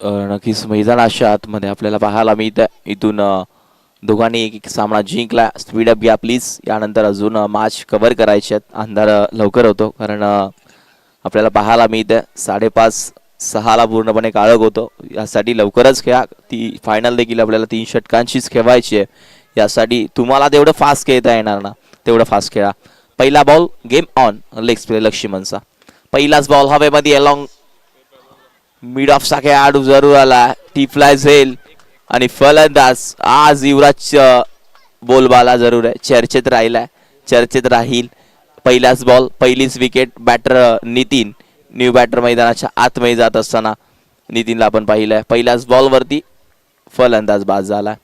नक्कीच मैदान अशा आतमध्ये आपल्याला पाहायला मिळत इथून दोघांनी एक एक सामना जिंकला. स्पीड अप घ्या प्लीज यानंतर अजून मॅच कव्हर करायचे आहेत. अंधार लवकर होतो कारण आपल्याला पाहायला मिळतं साडेपाच सहाला पूर्णपणे काळक होतो. यासाठी लवकरच खेळा. ती फायनल देखील आपल्याला तीन षटकांचीच खेळवायची आहे. यासाठी तुम्हाला तेवढं फास्ट खेळता येणार ना. तेवढं फास्ट खेळा. पहिला बॉल गेम ऑन लेग स्प्रे लक्ष्मणचा. पहिलाच बॉल हवेमध्ये अलॉंग मिड ऑफ चा खेळाडू जरूर आला. टी फ्लाय झेल आणि फलंदाज आज युवराज बोलबाला जरूर आहे. चर्चेत राहिलाय. चर्चेत राहील. पहिलाच बॉल पहिलीच wicket batter Nitin. New batter मैदानाच्या आतमध्ये जात असताना नितीनला आपण पाहिलंय. पहिल्याच बॉलवरती फलंदाज बाद झाला.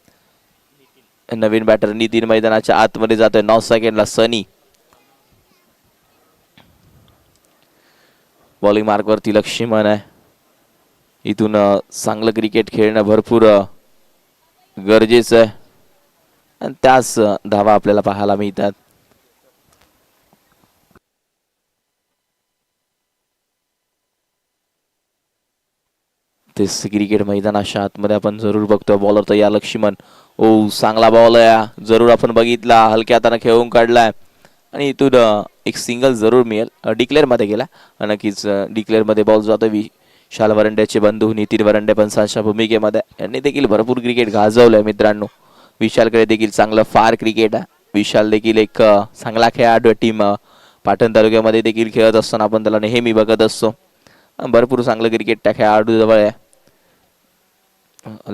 नवीन बॅटर नितीन मैदानाच्या आतमध्ये जातोय. नऊ सेकंडला सनी. बॉलिंग मार्कवरती लक्ष्मण आहे. इथून चांगलं क्रिकेट खेळणं भरपूर गरजेचं आहे. आणि त्याच धावा आपल्याला पाहायला मिळतात. तेच क्रिकेट मैदानाच्या आतमध्ये आपण जरूर बघतोय. बॉलर तर या लक्ष्मण. ओ चांगला बॉल आहे जरूर आपण बघितला. हलक्या हातानं खेळून काढलाय. आणि इथून एक सिंगल जरूर मिळेल. डिक्लेअरमध्ये गेला. नक्कीच डिक्लेअरमध्ये बॉल जातो विशाल वरंड्याचे बंधू नितीन वरंडे पंचांच्या भूमिकेमध्ये यांनी देखील भरपूर क्रिकेट गाजवलंय मित्रांनो. विशालकडे देखील चांगलं फार क्रिकेट आहे. विशाल देखील एक चांगला खेळाडू टीम पाटण तालुक्यामध्ये देखील खेळत असताना आपण त्याला नेहमी बघत असतो. भरपूर चांगलं क्रिकेट त्या खेळाडू जवळ आहे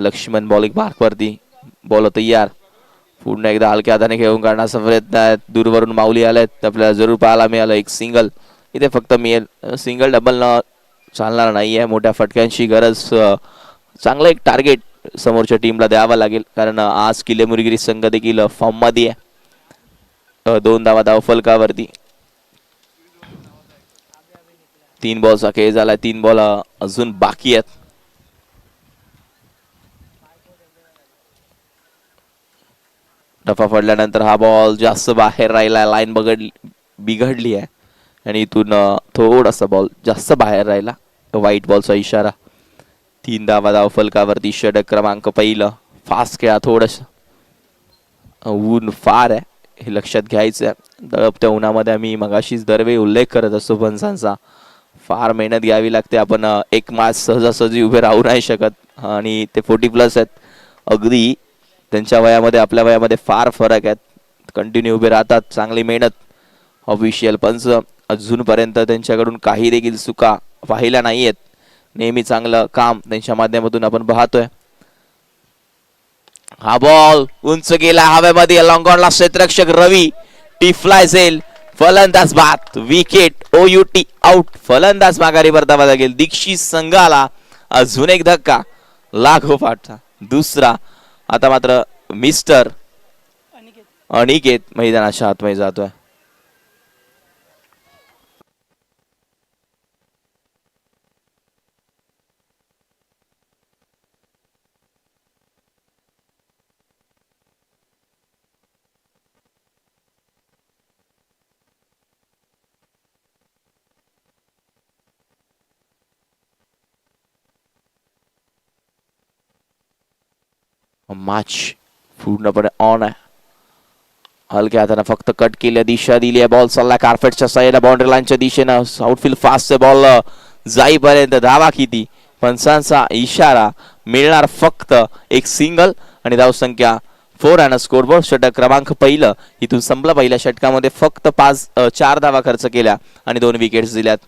लक्ष्मण बॉलिंग मार्कवरती बॉल तयार पूर्ण एकदा हलक्या हाताने खेळून काढण्याचा प्रयत्न आहे. दूरवरून माऊली आल्यात. आपल्याला जरूर पाहायला मिळालं एक सिंगल इथे फक्त मिळेल सिंगल डबल न चालणार नाही आहे मोठ्या फटक्यांची गरज चांगला चांगलं एक टार्गेट समोरच्या टीमला द्यावं लागेल. कारण आज किल्ले मुरगिरी संघ देखील फॉर्ममध्ये आहे. दोन धावा धाव फलकावरती. तीन बॉलचा खेळ झाला तीन बॉल अजून बाकी आहेत. डफा पडल्यानंतर हा बॉल जास्त बाहेर राहिला लाईन बघडली बिघडली आहे आणि इथून थोडासा बॉल जास्त बाहेर राहिला. व्हाईट बॉलचा इशारा. तीन धावा धाव फलकावरती षटक क्रमांक पहिलं. फास्ट खेळा थोडस. ऊन फार आहे. हे लक्षात घ्यायचं आहे दळपत्या उन्हामध्ये आम्ही मगाशीच दरवेळी उल्लेख करत असतो पंचांचा फार मेहनत घ्यावी लागते. आपण एक मास सहजासहजी उभे राहू नाही शकत. आणि ते फोर्टी प्लस आहेत. अगदी त्यांच्या वयामध्ये आपल्या वयामध्ये फार फरक आहेत कंटिन्यू उभे राहतात. चांगली मेहनत. ऑफिशियल पंच अजूनपर्यंत त्यांच्याकडून काही देखील चुका पाहिल्या नाही आहेत नेहमी चांगलं काम त्यांच्या माध्यमातून आपण पाहतोय. हा बॉल उंच गेला हवेमध्ये. लॉंगॉनला क्षेत्रक्षक रवी टी झेल फलंदाज बात wicket O U T out फलंदाज माघारी परतावा लागेल दीक्षित संघाला अजून एक धक्का. लाखो पाठचा. दुसरा आता मात्र मिस्टर अनिकेत मैदानाच्या आतमध्ये जातोय. मॅच पूर्णपणे ऑन आहे. हलक्या हाताने फक्त कट केल्या दिशा दिली आहे बॉल चालला कार्पेटच्या साईडला बाउंड्री लाईनच्या दिशेनं आउटफील्ड फास्ट बॉल जाईपर्यंत धावा किती? पंचांचा इशारा मिळणार फक्त एक सिंगल आणि धावसंख्या फोर अँड स्कोरबोर्ड षटक क्रमांक पहिलं. इथून संपलं पहिल्या षटकामध्ये फक्त पाच चार धावा खर्च केल्या आणि दोन विकेट्स दिल्यात.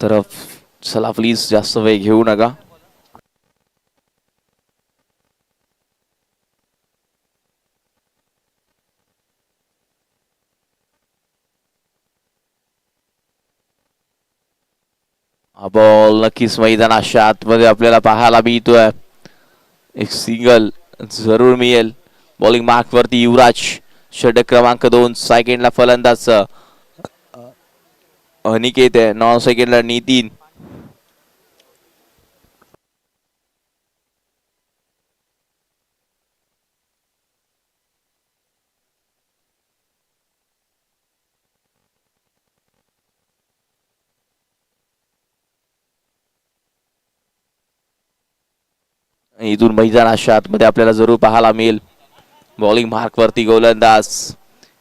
तर चला प्लीज जास्त वेळ घेऊ नका. बॉल नक्कीच मैदानाच्या आतमध्ये आपल्याला पाहायला मिळतोय. एक सिंगल जरूर मिळेल. बॉलिंग मार्क वरती युवराज षटक क्रमांक दोन सेकंडला फलंदाज. अनिकेत आहे नॉन सेकंडला नितीन इथून मैदान अशा आतमध्ये आपल्याला जरूर पाहायला मिळेल. बॉलिंग मार्क वरती गोलंदाज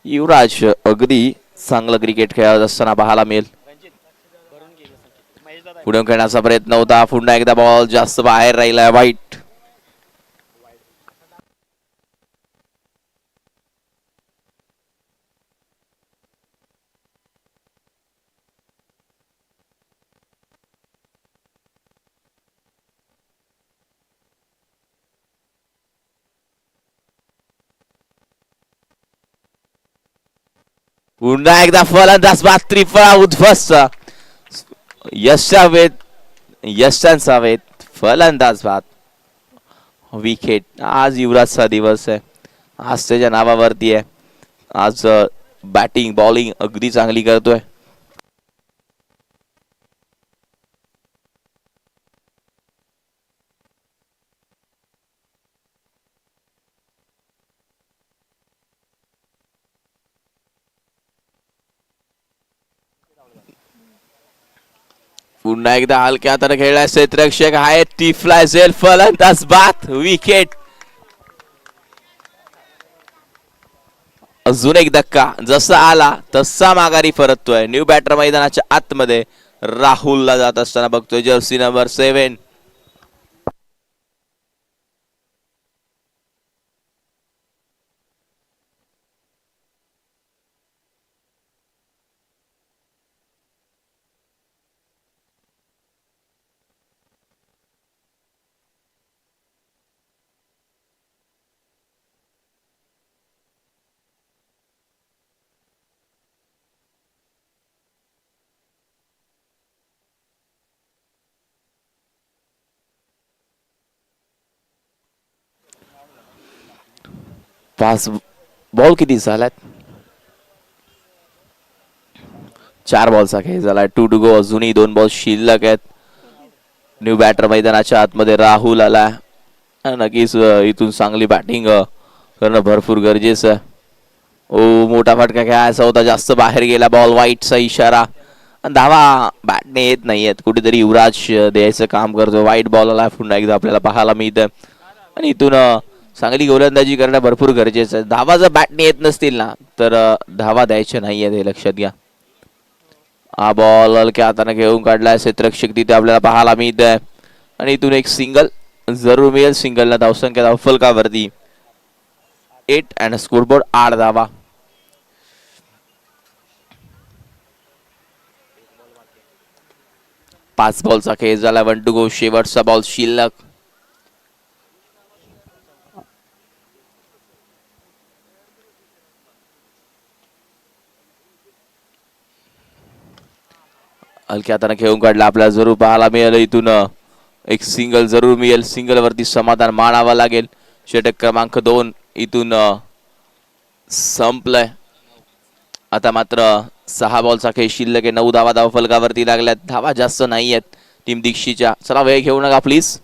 युवराज अगदी चांगलं क्रिकेट खेळत असताना पाहायला मिळेल. पुढे खेळण्याचा प्रयत्न होता. पुन्हा एकदा बॉल जास्त बाहेर राहिला. वाईट पुन्हा एकदा फलंदाज बाद त्रिफळा उद्ध्वस्त. यशावेत यशांसावेत फलंदाज भात. विकेट आज युवराजचा दिवस आहे. आज त्याच्या नावावरती आहे. आज बॅटिंग बॉलिंग अगदी चांगली करतोय. पुन्हा एकदा हलक्या हाताने खेळलाय क्षेत्रक्षक आहे टिफला झेल फलंदाज बात विकेट अजून एक धक्का. जसा आला तसा माघारी परततोय. न्यू बॅटर मैदानाच्या आतमध्ये राहुलला जात असताना बघतोय. जर्सी नंबर सेव्हन पाच बॉल किती झाल्यात चार बॉलचा खेळ झालाय टू टू गो अजूनही दोन बॉल शिल्लक आहेत. न्यू बॅटर मैदानाच्या आतमध्ये राहुल आला. नक्कीच इथून चांगली बॅटिंग करणं भरपूर गरजेचं. ओ मोठा फटका खेळायचा होता. जास्त बाहेर गेला. बॉल वाईटचा इशारा. आणि धावा. बॅटने येत नाहीयेत. कुठेतरी युवराज द्यायचं काम करतो. वाईट बॉल आला. पुन्हा एकदा आपल्याला पाहायला मिळतं. आणि इथून चांगली गोलंदाजी करणं भरपूर गरजेचं आहे. धावा जर बॅटने येत नसतील ना तर धावा द्यायच्या आहेत हे लक्षात घ्या. हा बॉल हलक्या हाताने घेऊन काढलाय क्षेत्रक्षक तिथे आपल्याला पाहायला मिळत आहे आणि इथून एक सिंगल जरूर मिळेल. सिंगलला धावसंख्या धाव फलकावरती एट अँड स्कोरबोर्ड आठ धावा. पाच बॉलचा खेळ झाला. वन टू गो शेवटचा बॉल शिल्लक. हलक्या हाताने खेळून काढला. आपल्याला जरूर पाहायला मिळेल इथून. एक सिंगल जरूर मिळेल. सिंगल वरती समाधान मानावं लागेल. षटक क्रमांक दोन इथून संपलंय. आता मात्र सहा बॉलचा खेळ. शिल्लक आहे. नऊ धावा धावा फलकावरती लागल्यात. धावा जास्त नाही आहेत टीम दीक्षीच्या चला वेळ घेऊ नका प्लीज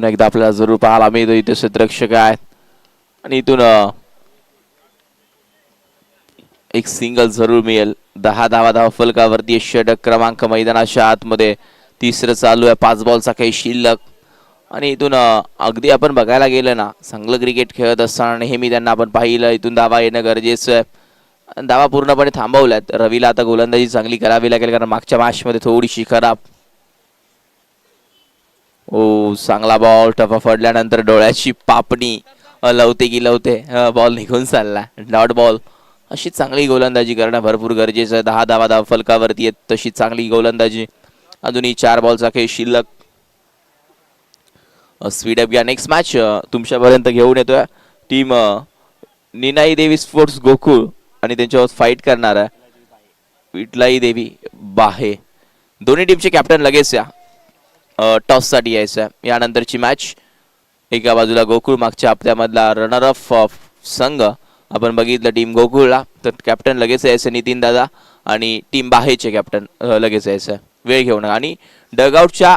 पुन्हा एकदा आपल्याला जरूर पाहायला मिळतो. इथे क्षेत्रक्षक आहेत. आणि इथून एक सिंगल जरूर मिळेल. दहा धावा धावा फलकावरती षटक क्रमांक मैदानाच्या आतमध्ये. तिसरं चालू आहे पाच बॉलचा काही शिल्लक. आणि इथून अगदी आपण बघायला गेलं ना चांगलं क्रिकेट खेळत असताना नेहमी त्यांना आपण पाहिलं. इथून धावा येणं गरजेचं आहे. दावा धावा पूर्णपणे थांबवल्यात. रवीला आता गोलंदाजी चांगली करावी लागेल कारण मागच्या मॅचमध्ये थोडीशी खराब. ओ चांगला बॉल टफा पडल्यानंतर डोळ्याची पापणी. लवते की लवते. बॉल निघून चालला. डॉट बॉल अशी चांगली गोलंदाजी करणं भरपूर गरजेचं आहे. दहा दहा दहा फलकावरती आहेत तशी चांगली गोलंदाजी. अजूनही चार बॉलचा खेळ शिल्लक. स्पीड अप या नेक्स्ट मॅच तुमच्यापर्यंत घेऊन येतोय. टीम निनाई देवी स्पोर्ट्स गोकुळ आणि त्यांच्यावर फाईट करणार. आहे विटलाई देवी बाहे. दोन्ही टीमचे कॅप्टन लगेच या. टॉससाठी यायचं आहे. यानंतरची मॅच एका बाजूला गोकुळ मागच्या हप्त्यामधला रनर ऑफ संघ. आपण बघितलं टीम गोकुळला तर कॅप्टन लगेच यायचं नितीन दादा आणि टीम बाहेरचे कॅप्टन लगेच यायचं. वेळ घेऊन. आणि डगआउटच्या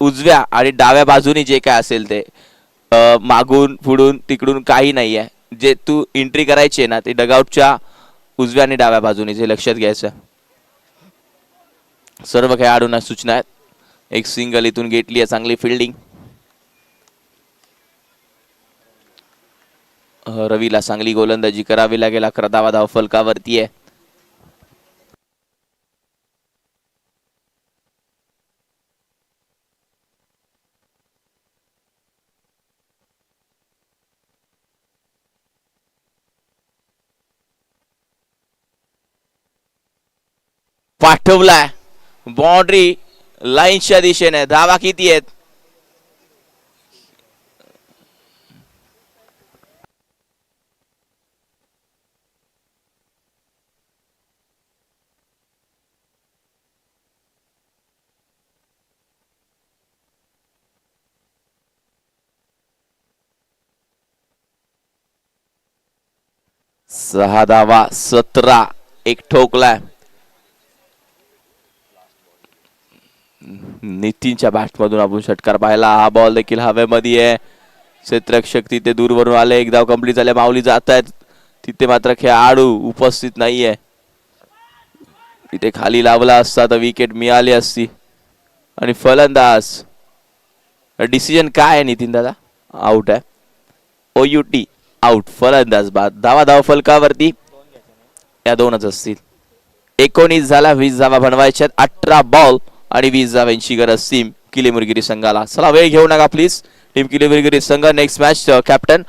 उजव्या आणि डाव्या बाजूनी जे काय असेल ते मागून पुढून तिकडून काही नाही आहे. जे तू एंट्री करायची आहे ना ते डगआउटच्या उजव्या आणि डाव्या बाजूने जे लक्षात घ्यायचं सर्व खेळाडूंना सूचना आहेत. एक सिंगल इथून घेतली आहे चांगली फिल्डिंग रवीला चांगली गोलंदाजी करावी लागेल. अकरा धावा धाव फलकावरती आहे. पाठवलाय. बाउंड्री लाईनच्या दिशेने. धावा किती आहेत? सहा धावा सतरा. एक ठोकलाय. नितीनच्या बॅटमधून आपण षटकार पाहिला. हा बॉल देखील हवेमध्ये आहे क्षेत्रक्षक तिथे दूरवरून आले. एक धाव कंप्लीट झाले. माऊली जात आहेत तिथे मात्र खेळाडू उपस्थित नाहीये. तिथे खाली लावला असता तर विकेट मिळाली असती. आणि फलंदाज. डिसिजन काय आहे नितीन दादा? आउट आहे. ओ यू टी आउट फलंदाज बाद. धावा धाव फलकावरती. या दोनच असतील. एकोणीस झाला. वीस धावा बनवायच्या अठरा बॉल आणि वीस धाव्यांची गरज टीम किलेमुरगिरी संघाला. चला वेळ घेऊ नका प्लीज टीम किलेमुरगिरी संघ नेक्स्ट मॅच कॅप्टन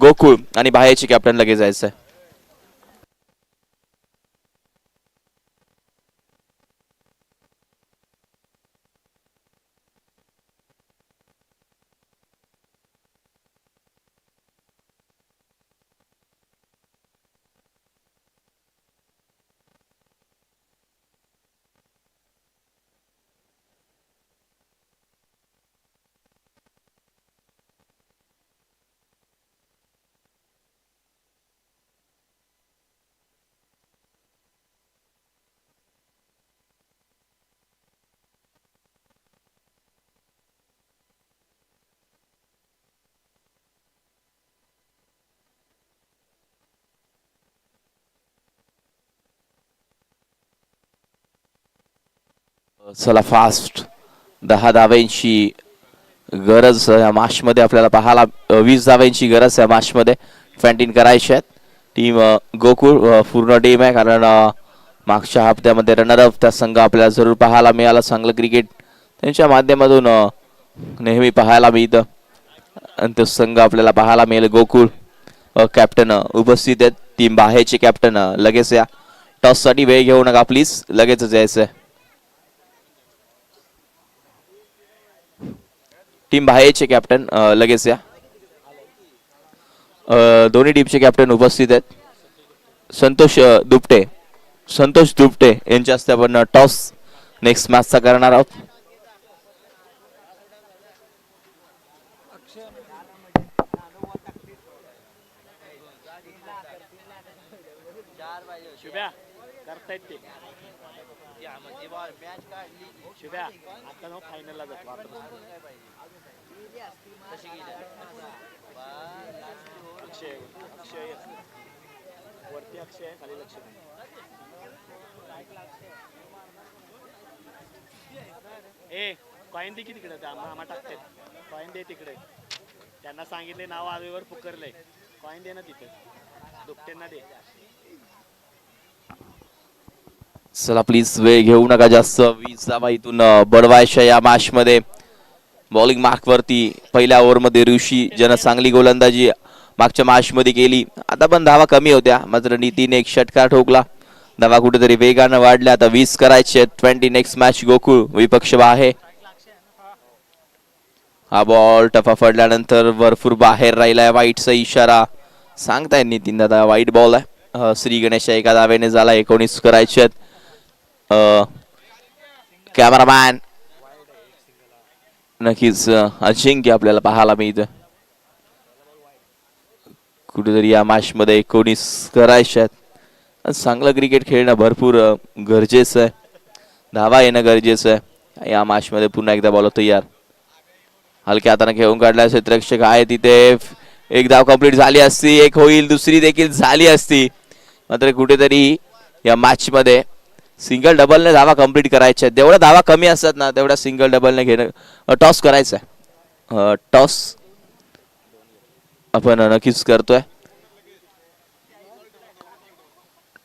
गोकुळ आणि बाहेरची कॅप्टन लगेच जायचं चला फास्ट दहा धाव्यांची गरज या मॅचमध्ये आपल्याला पाहायला वीस धाव्यांची गरज या मॅचमध्ये फॅन्टीन करायची आहेत. टीम गोकुळ पूर्ण टीम आहे कारण मागच्या हप्त्यामध्ये रनरअप त्या संघ आपल्याला जरूर पाहायला मिळाला. चांगलं क्रिकेट त्यांच्या माध्यमातून नेहमी पाहायला मिळतं. आणि तो संघ आपल्याला पाहायला मिळेल. गोकुळ कॅप्टन उपस्थित आहेत. टीम बाहेरचे कॅप्टन लगेच या. टॉससाठी वेळ घेऊ नका प्लीज लगेचच यायचं आहे टीम बाहेरचे कॅप्टन लगेच या. दोन्ही टीमचे कॅप्टन उपस्थित आहेत. संतोष दुपटे संतोष दुपटे यांच्या हस्ते आपण टॉस नेक्स्ट मॅचचा करणार आहोत. शुभ्या म्हणजे आता फायनलला जातो अक्षय अक्षय वरती अक्षय. आहे खाली लक्ष ए कॉईन दे की तिकडे ते आम्हा टाकते. कॉईन दे तिकडे. त्यांना सांगितले नाव आवेवर पुकारलंय कॉईन दे ना तिथे. दुपट्यांना दे. चला प्लीज वेळ घेऊ नका जास्त. वीस धावा इथून बडवायच्या या मॅच मध्ये. बॉलिंग मार्कवरती पहिल्या ओव्हरमध्ये ऋषी ज्यानं चांगली गोलंदाजी मागच्या मार्चमध्ये केली. आता पण धावा कमी होत्या. मात्र नितीने एक षटकार ठोकला. धावा कुठेतरी वेगानं वाढल्या. आता वीस करायचे. ट्वेंटी नेक्स्ट मॅच गोकुळ विपक्ष आहे हा बॉल टफा पडल्यानंतर भरपूर बाहेर राहिलाय वाईटचा इशारा. सांगताय नितीन दादा वाईट बॉल आहे. श्री गणेश एका दावेने झाला एकोणीस करायचे आहेत कॅमेरामॅन नक्कीच अजिंक्य आपल्याला पाहायला मिळतं कुठेतरी या मॅच मध्ये एकोणीस करायच्यात आहेत. चांगलं क्रिकेट खेळणं भरपूर गरजेचं आहे. धावा येणं गरजेचं आहे. या मॅच मध्ये पुन्हा एकदा बॉल तयार. हलक्या हाताने खेळून काढला क्षेत्ररक्षक आहे तिथे एक धाव कंप्लीट झाली असती एक होईल दुसरी देखील झाली असती. मात्र कुठेतरी या मॅच मध्ये सिंगल डबलने धावा कंप्लीट करायच्या आहेत. जेवढ्या धावा कमी असतात ना तेवढ्या सिंगल डबलने घेणं टॉस करायचा आहे टॉस आपण नक्कीच करतोय.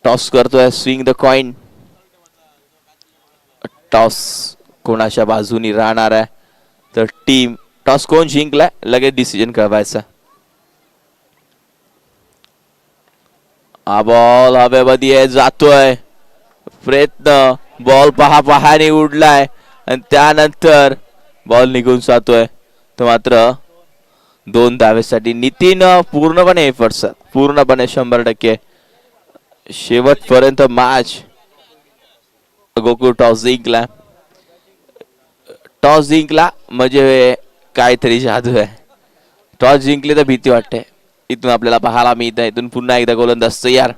टॉस करतोय. स्विंग द कॉइन टॉस कोणाच्या बाजूनी राहणार आहे. तर टीम टॉस कोण जिंकलाय? लगेच डिसिजन कळवायचा. हा बॉल हवेमध्ये जातोय. प्रयत्न. बॉल पहा पहाने उडलाय. आणि त्यानंतर बॉल निघून जातोय. तर मात्र दोन धावेसाठी नितीन पूर्णपणे एफर्ट्स पूर्णपणे शंभर टक्के. शेवटपर्यंत मॅच गोकुळ टॉस जिंकला. टॉस जिंकला म्हणजे काहीतरी जादू आहे. टॉस जिंकली तर भीती वाटते. इथून आपल्याला पाहायला मिळत इथून पुन्हा एकदा गोलंदाज तयार.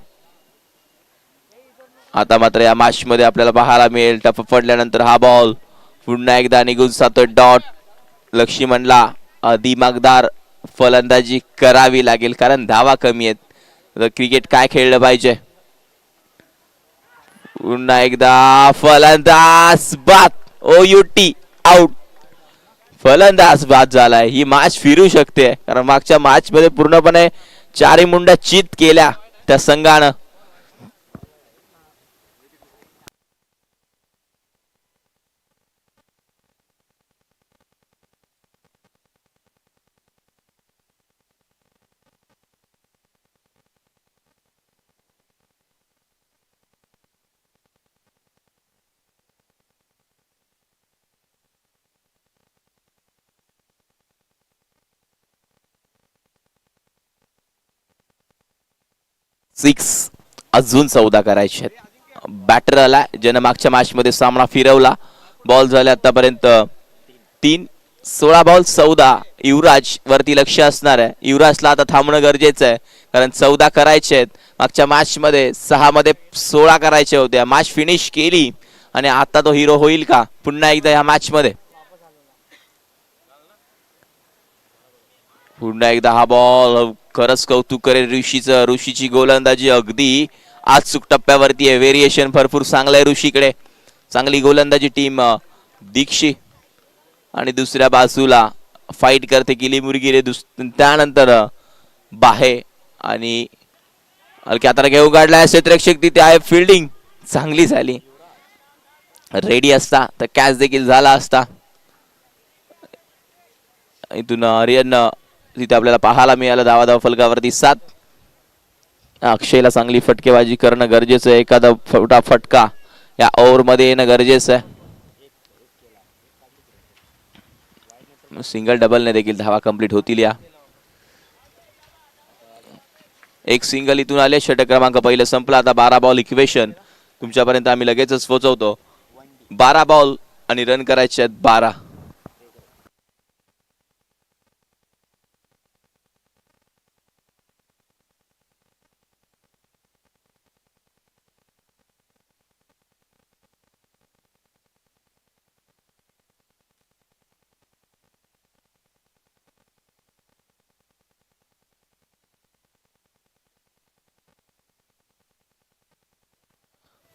आता मात्र या मॅच मध्ये आपल्याला पाहायला मिळेल. टप पडल्यानंतर हा बॉल पुन्हा एकदा निघून जातो डॉट. लक्ष्मणला दिमागदार फलंदाजी करावी लागेल कारण धावा कमी आहेत. क्रिकेट काय खेळलं पाहिजे? पुन्हा एकदा फलंदाज बाद. ओ यू टी आउट फलंदाज बाद झालाय. ही मॅच फिरू शकते. कारण मागच्या मॅच मध्ये पूर्णपणे चारी मुंड्या चित केल्या त्या संघानं. सिक्स अजून चौदा करायचे आहेत. बॅटर आला ज्यानं मागच्या मॅच मध्ये सामना फिरवला. बॉल झाले आतापर्यंत तीन. सोळा बॉल चौदा. युवराज वरती लक्ष असणार आहे. युवराजला आता थांबणं गरजेचं आहे. कारण चौदा करायचे आहेत. मागच्या मॅच मध्ये सहा मध्ये सोळा करायचे होत्या मॅच फिनिश केली. आणि आता तो हिरो होईल का? पुन्हा एकदा या मॅच पुन्हा एकदा हा बॉल खरंच कौतुक करेल ऋषीचं. ऋषीची गोलंदाजी अगदी आज चुक टप्प्यावरती आहे. व्हेरिएशन भरपूर चांगलं आहे ऋषीकडे. चांगली गोलंदाजी टीम दीक्षी. आणि दुसऱ्या बाजूला फाईट करते किली मुरगिरे दुस त्यानंतर बाहे आणि हलक्या हाताने काढला काढलाय क्षेत्ररक्षक तिथे आहे. फिल्डिंग चांगली झाली. रेडी असता. तर कॅच देखील झाला असता. इथून आर्यन तिथे आपल्याला पाहायला मिळालं. धावा धाव फलकावरती सात. अक्षयला चांगली फटकेबाजी करणं गरजेचं आहे. एखादा फोटा फटका या ओव्हरमध्ये येणं गरजेचं आहे. सिंगल डबलने देखील धावा कंप्लीट होतील या. एक सिंगल इथून आले. षटक क्रमांक पहिलं संपला. आता बारा बॉल इक्वेशन तुमच्यापर्यंत आम्ही लगेचच पोहोचवतो. बारा बॉल आणि रन करायचे आहेत बारा.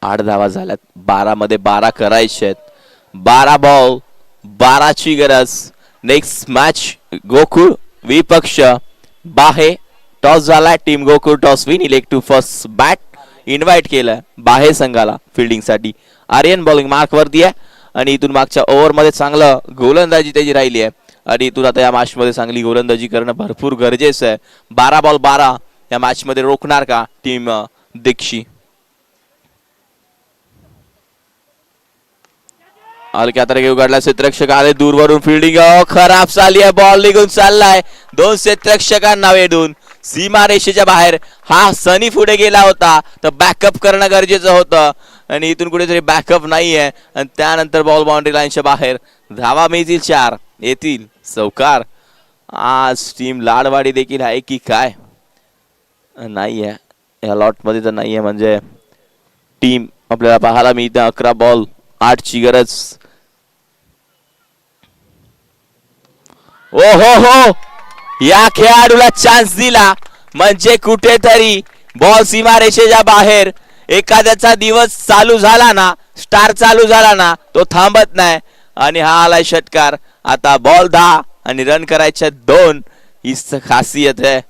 आठ धावा झाल्यात. बारामध्ये बारा करायचे आहेत. बारा बॉल बाराची गरज. नेक्स्ट मॅच गोकुळ विपक्ष. बाहे टॉस झाला. Team Gokul toss win elect to first bat invite केलं. बाहे संघाला फिल्डिंगसाठी आर्यन बॉलिंग मार्क वरती आहे. आणि इथून मागच्या ओव्हरमध्ये चांगलं गोलंदाजी त्याची राहिली आहे. आणि इथून आता या मॅचमध्ये चांगली गोलंदाजी करणं भरपूर गरजेचं आहे. बारा बॉल बारा. या मॅचमध्ये रोखणार का टीम दीक्षी? हलक्या तरीके उघडला. क्षेत्ररक्षक आले दूरवरून. फिल्डिंग खराब चालली आहे. बॉल निघून चाललाय. दोन क्षेत्ररक्षकांना वेधून. सीमा रेषेच्या बाहेर. हा सनी पुढे गेला होता. तर बॅकअप करणं गरजेचं होतं. आणि इथून कुठेतरी बॅकअप नाही आहे आणि त्यानंतर बॉल बाउंड्री लाईनच्या बाहेर. धावा मिळतील चार. येतील. चौकार. आज टीम लाडवाडी देखील आहे की काय? नाही आहे या लॉटमध्ये तर नाही आहे म्हणजे टीम आपल्याला पाहायला मिळते. अकरा बॉल आठची गरज. ओ हो. हो या खेळाडूला चान्स दिला. म्हणजे कुठेतरी बॉल सीमारेषेच्या बाहेर. एखाद्याचा दिवस चालू झाला ना स्टार चालू झाला ना तो थांबत नाही. आणि हा आलाय षटकार. आता बॉल दहा आणि रन करायच्या दोन. ही खासियत आहे.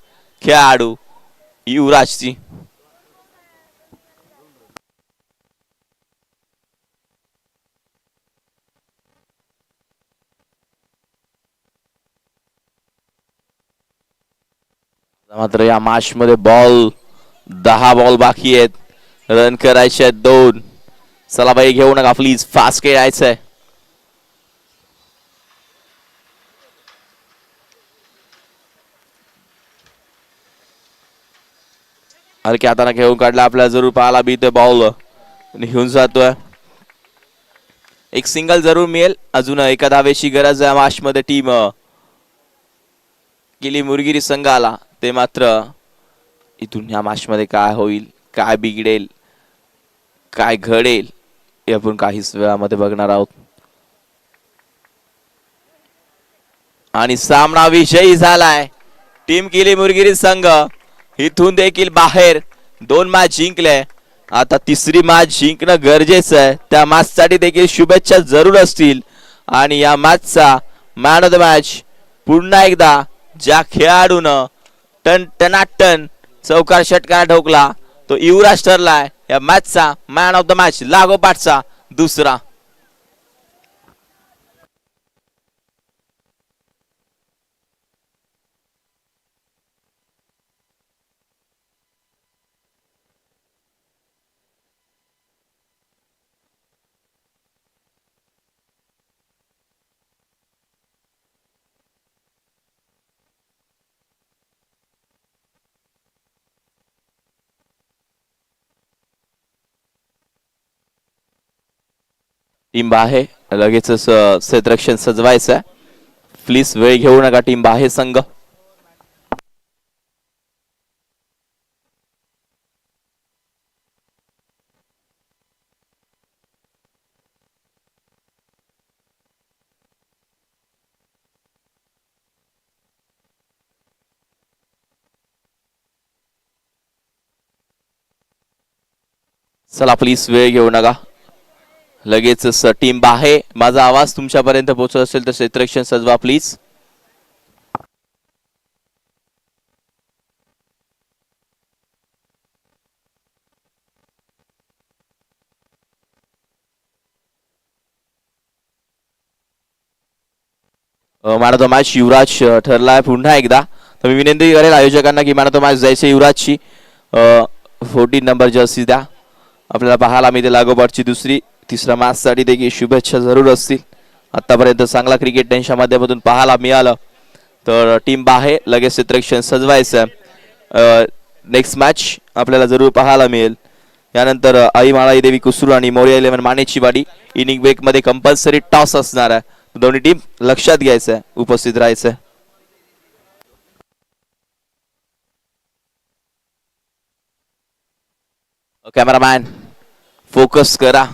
खेळाडू युवराजची. मात्र या मॅच मध्ये बॉल दहा बॉल बाकी आहेत. रन करायचे आहेत दोन. चला बाई घेऊ नका प्लीज फास्ट खेळायचंय. हलक्या हाताने घेऊन काढला आपल्याला जरूर पाहायला बी ते बॉल घेऊन जातोय. एक सिंगल जरूर मिळेल. अजून एका धावेची गरज आहे मॅच मध्ये टीम गेली मुरगिरी संघाला. ते मात्र इथून ह्या मॅचमध्ये काय होईल काय बिघडेल काय घडेल हे आपण काहीच वेळामध्ये बघणार आहोत. आणि सामना विजयी झालाय. टीम केली मुरगिरी संघ. इथून देखील बाहेर दोन मॅच जिंकले. आता तिसरी मॅच जिंकणं गरजेचं आहे. त्या मॅचसाठी देखील शुभेच्छा जरूर असतील. आणि या मॅचचा मॅन ऑफ द मॅच पुन्हा एकदा ज्या खेळाडूनं टन टनाटन चौकार षटकार ठोकला तो युवराज ठरलाय या मॅचचा मॅन ऑफ द मॅच लागोपाठचा दुसरा. टीम आहे. लगेचच क्षेत्रक्षण सजवायचं आहे प्लीज वेळ घेऊ नका टीम बाहे संघ. चला प्लीज वेळ घेऊ नका. लगेच टीम बाहे माझा आवाज तुमच्यापर्यंत पोहोचत असेल तर क्षेत्ररक्षण सजवा please man of the match Yuvraj ठरलाय पुन्हा एकदा. तर मी विनंती करेल आयोजकांना की मॅन ऑफ द मॅच जायचे युवराजची. फोर्टीन नंबर जर्सी द्या. आपल्याला पाहायला मिळते लागोपाठची दुसरी. तिसऱ्या मॅचसाठी देखील शुभेच्छा जरूर असतील. आतापर्यंत चांगला क्रिकेट त्यांच्या माध्यमातून पाहायला मिळालं. तर टीम बाहे लगेच क्षेत्ररक्षण सजवायचं. नेक्स्ट मॅच आपल्याला जरूर पाहायला मिळेल. यानंतर आई माळाई देवी कुसरू आणि मोर्या इलेव्हन मानेची वाडी. इनिंग ब्रेकमध्ये कंपल्सरी टॉस असणार आहे. दोन्ही टीम लक्षात घ्यायचं आहे उपस्थित राहायचं आहे कॅमेरामॅन फोकस करा.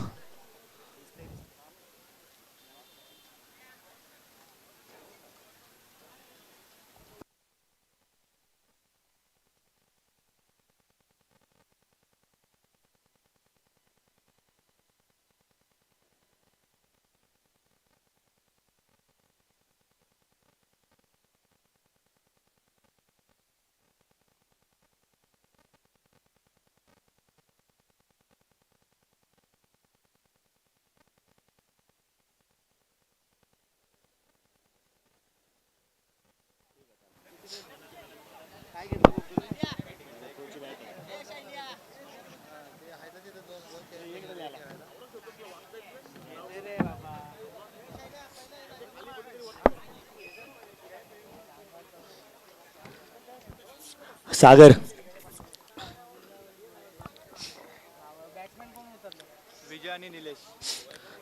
सागर.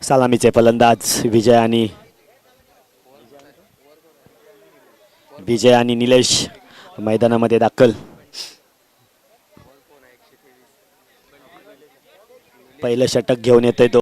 सलामीचे फलंदाज विजय आणि विजय आणि निलेश मैदानामध्ये दाखल. पहिलं षटक घेऊन येतोय तो.